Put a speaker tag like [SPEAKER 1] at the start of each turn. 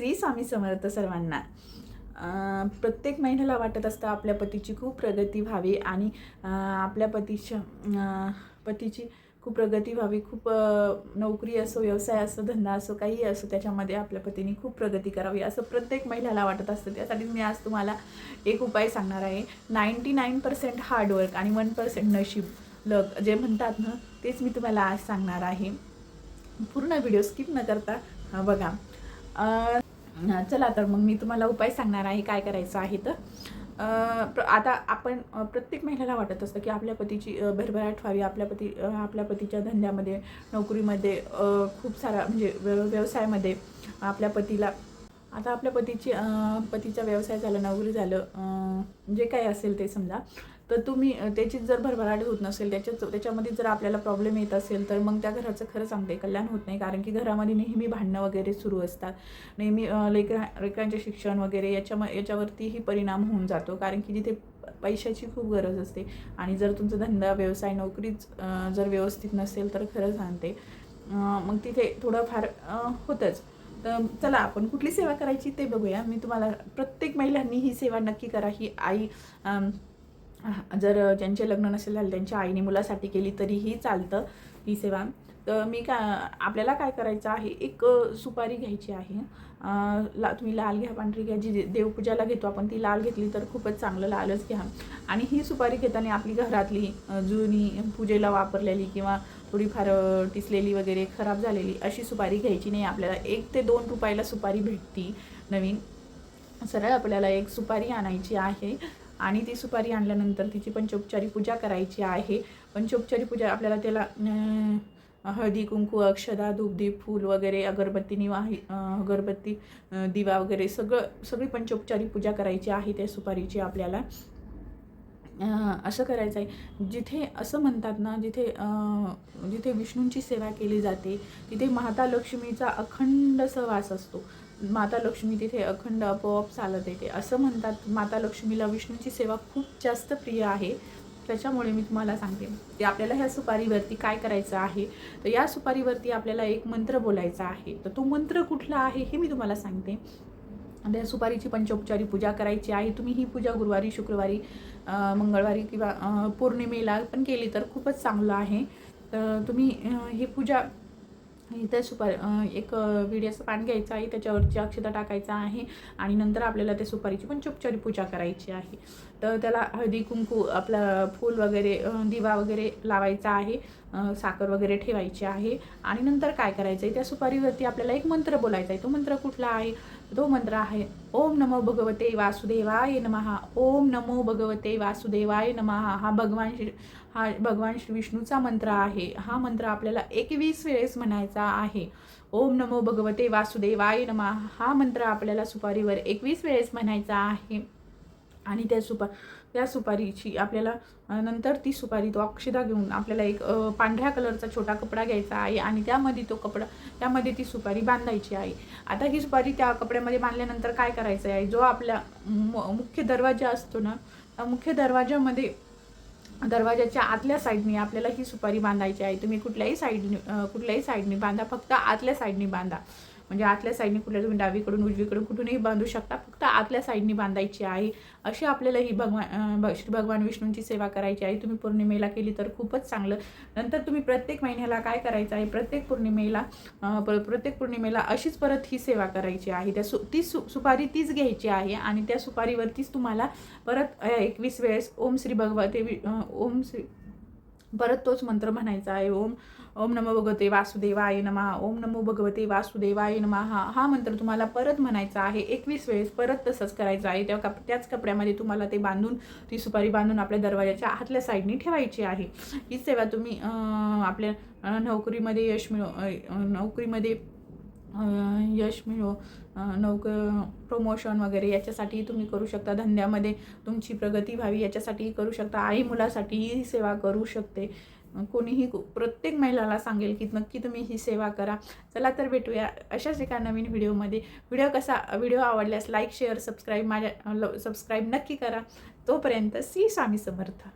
[SPEAKER 1] श्री स्वामी समर्थ सर्वांना. प्रत्येक महिन्याला वाटत असतं आपल्या पतीची खूप प्रगती व्हावी आणि आपल्या पतीच्या पतीची खूप प्रगती व्हावी. खूप नोकरी असो व्यवसाय असो धंदा असो काही असो त्याच्यामध्ये आपल्या पतीने खूप प्रगती करावी. असं प्रत्येक महिलाला वाटत असतं. त्यासाठी मी आज तुम्हाला एक उपाय सांगणार आहे. Ninety nine percent hard work आणि वन पर्सेंट नशीब लक जे म्हणतात ना तेच मी तुम्हाला आज सांगणार आहे. पूर्ण व्हिडिओ स्किप न करता बघा. चला तर मग मी तुम्हाला उपाय सांगणार आहे काय करायचं आहे तर. प्र- आता आपण प्रत्येक महिलेला वाटत असतं की आपल्या पतीची भरभराट व्हावी. आपल्या पती आपल्या पतीच्या धंद्यामध्ये नोकरीमध्ये खूप सारा म्हणजे व्यव व्यवसायामध्ये आपल्या पतीला आता आपल्या पतीची पतीच्या पतीचा व्यवसाय झाला नोकरी झालं जे काही असेल ते समजा. तर तुम्ही त्याची जर भरभराट होत नसेल त्याच्यात त्याच्यामध्ये जर आपल्याला प्रॉब्लेम येत असेल तर मग त्या घराचं खरं सांगते कल्याण होत नाही. कारण की घरामध्ये नेहमी भांडणं वगैरे सुरू असतात. नेहमी लेकरा लेकरांचे शिक्षण वगैरे याच्या याच्यावरतीही परिणाम होऊन जातो. कारण की जिथे पैशाची खूप गरज असते. आणि जर तुमचा धंदा व्यवसाय नोकरीच जर व्यवस्थित नसेल तर खरं सांगते मग तिथे थोडंफार होतंच. तर चला आपण कुठली सेवा करायची ते बघूया. मी तुम्हाला प्रत्येक महिलांनी ही सेवा नक्की करा. ही आई जर ज्यांचे लग्न नसेल झालं त्यांच्या आईने मुलासाठी केली तरीही चालतं ही सेवा. तर मी का आपल्याला काय करायचं आहे? एक सुपारी घ्यायची आहे. ला तुम्ही लाल घ्या पांढरी घ्या जी देवपूजाला घेतो आपण ती लाल घेतली तर खूपच चांगलं लालच घ्या. आणि ही सुपारी घेताना आपली घरातली जुनी पूजेला वापरलेली किंवा थोडीफार टिसलेली वगैरे खराब झालेली अशी सुपारी घ्यायची नाही. आपल्याला एक ते दोन रुपयाला सुपारी भेटती नवीन. सरळ आपल्याला एक सुपारी आणायची आहे. आणि ती सुपारी आणल्यानंतर तिची पंचोपचारी पूजा करायची आहे. पंचोपचारी पूजा आपल्याला त्याला हळदी कुंकू अक्षदा धूपदीप फूल वगैरे अगरबत्ती निवाही अगरबत्ती दिवा वगैरे सगळं सगळी पंचोपचारी पूजा करायची आहे त्या सुपारीची आपल्याला. असं करायचं आहे. जिथे असं म्हणतात ना जिथे जिथे विष्णूंची सेवा केली जाते तिथे माता लक्ष्मीचा अखंड सहवास असतो. माता लक्ष्मी तिथे अखंड आपोआप चालत येते. असं म्हणतात माता लक्ष्मीला विष्णूची सेवा खूप जास्त प्रिय आहे. त्याच्यामुळे मी तुम्हाला सांगते. ते आपल्याला ह्या सुपारीवरती काय करायचं आहे? तर या सुपारीवरती आपल्याला एक मंत्र बोलायचा आहे. तर तो मंत्र कुठला आहे हे मी तुम्हाला सांगते. त्या सुपारीची पंचोपचारी पूजा करायची आहे. तुम्ही ही पूजा गुरुवारी शुक्रवारी मंगळवारी किंवा पौर्णिमेला पण केली तर खूपच चांगलं आहे. तर तुम्ही ही पूजा इथं सुपारी एक विड्याचं पान घ्यायचं आहे त्याच्यावरची अक्षता टाकायचा आहे आणि नंतर आपल्याला त्या सुपारीची पण चुपचारी पूजा करायची आहे. तर त्याला हळदी कुंकू आपला फूल वगैरे दिवा वगैरे लावायचा आहे. साखर वगैरे ठेवायची आहे. आणि नंतर काय करायचं आहे त्या सुपारीवरती आपल्याला एक मंत्र बोलायचा आहे. तो मंत्र कुठला आहे? तो मंत्र आहे ओम नमो भगवते वासुदेवाय नमहा ओम नमो भगवते वासुदेवाय नमः. हा भगवान श्री हा भगवान श्री विष्णूचा मंत्र आहे. हा मंत्र आपल्याला एकवीस वेळेस म्हणायचा आहे. ओम नमो भगवते वासुदेवाय नमहा हा मंत्र आपल्याला सुपारीवर एकवीस वेळेस म्हणायचा आहे. आणि त्या सुपा त्या सुपारीची. आपल्याला नंतर ती सुपारी तो अक्षदा घेऊन आपल्याला एक पांढऱ्या कलरचा छोटा कपडा घ्यायचा आहे आणि त्यामध्ये तो कपडा त्यामध्ये ती सुपारी बांधायची आहे. आता ही सुपारी त्या कपड्यामध्ये बांधल्यानंतर काय करायचं आहे? जो आपला मुख्य दरवाजा असतो ना त्या मुख्य दरवाजामध्ये दरवाजाच्या आतल्या साईडने आपल्याला ही सुपारी बांधायची आहे. तुम्ही कुठल्याही साईडने कुठल्याही साईडने बांधा फक्त आतल्या साईडने बांधा. म्हणजे आतल्या साईडने कुठल्या तुम्ही डावीकडून उजवीकडून कुठूनही बांधू शकता फक्त आतल्या साईडने बांधायची आहे. अशी आपल्याला ही भगवान श्री भगवान विष्णूंची सेवा करायची आहे. तुम्ही पौर्णिमेला केली तर खूपच चांगलं. नंतर तुम्ही प्रत्येक महिन्याला काय करायचं आहे? प्रत्येक पौर्णिमेला प्रत्येक पौर्णिमेला अशीच परत ही सेवा करायची आहे. त्या सु ती सु सुपारी तीच घ्यायची आहे आणि त्या सुपारीवरतीच तुम्हाला परत एकवीस वेळेस ओम श्री भगवते ओम श्री परत तोच मंत्र म्हणायचा आहे. ओम ओम नमो भगवते वासुदेवाय नमः ओम नमो भगवते वासुदेवाय नमः. हा हा मंत्र तुम्हाला परत म्हणायचा आहे. एकवीस वेळेस परत तसंच करायचं आहे. त्या कप त्याच कपड्यामध्ये तुम्हाला ते बांधून ती सुपारी बांधून आपल्या दरवाजाच्या आतल्या साईडने ठेवायची आहे. ही सेवा तुम्ही आपल्या नोकरीमध्ये यश मिळव नोकरीमध्ये यश मिळो. अं, नोक प्रमोशन वगैरे याच्यासाठी तुम्ही करू शकता. धंद्यामध्ये तुमची प्रगती व्हावी याच्यासाठीही करू शकता. आई मुलासाठीही सेवा करू शकते. कोणीही प्रत्येक महिलाला सांगेल की नक्की तुम्ही ही सेवा करा. चला तर भेटूया अशाच एका नवीन व्हिडिओमध्ये. व्हिडिओ कसा व्हिडिओ आवडल्यास लाईक शेअर सबस्क्राईब माझ्या सबस्क्राईब नक्की करा. तोपर्यंत सी स्वामी समर्थ.